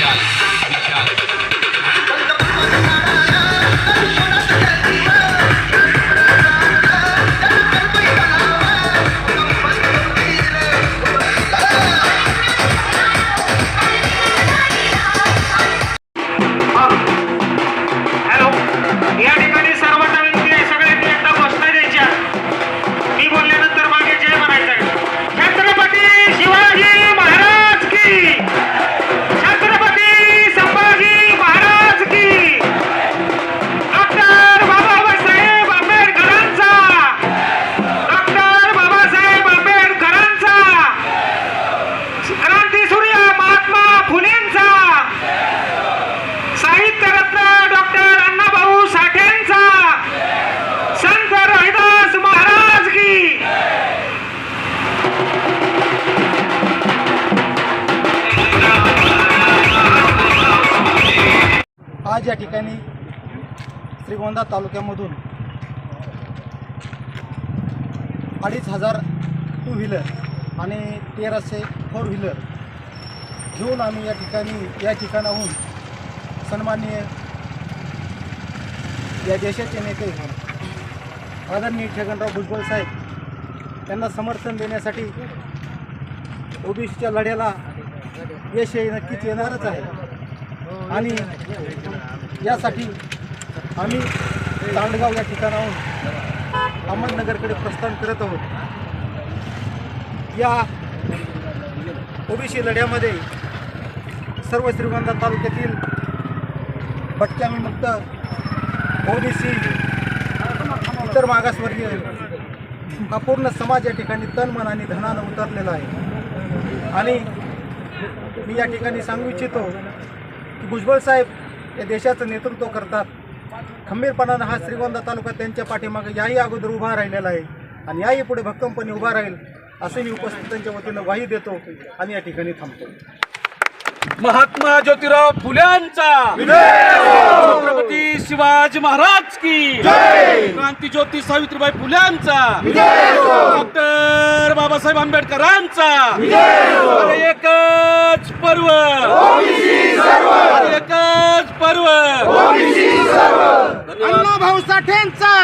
shot, we shot. आज या ठिकाणी श्रीगोंदा तालुक्यामधून अडीच हजार टू व्हीलर आणि तेराशे फोर व्हीलर घेऊन आम्ही या ठिकाणी या ठिकाणाहून सन्माननीय या देशाचे नेते आदरणीय छगनराव भुजबळ साहेब त्यांना समर्थन देण्यासाठी ओबीसीच्या लढ्याला यश नक्कीच येणारच आहे. आणि यासाठी आम्ही तांडगाव या ठिकाणाहून अहमदनगरकडे प्रस्थान करत आहोत. या ओबीसी लढ्यामध्ये सर्व श्रीगोंदा तालुक्यातील भटक्या विमुक्त ओबीसी इतर मागासवर्गीय हा पूर्ण समाज या ठिकाणी तन मन आणि धनानं उतरलेला आहे. आणि मी या ठिकाणी सांगू इच्छितो की भुजबळ साहेब या देशाचं नेतृत्व करतात. खंबीरपणानं हा श्रीगोंदा तालुका त्यांच्या पाठीमागे याही अगोदर उभा राहिलेला आहे आणि याही पुढे भक्कमपणे उभा राहील असं मी उपस्थितांच्या वतीनं ग्वाही देतो आणि या ठिकाणी थांबतो. महात्मा ज्योतिराव फुल्यांचा. छत्रपती शिवाजी महाराज की. क्रांती ज्योती सावित्रीबाई फुल्यांचा. डॉक्टर बाबासाहेब आंबेडकरांचा. अण्णा भाऊ साठेंचा।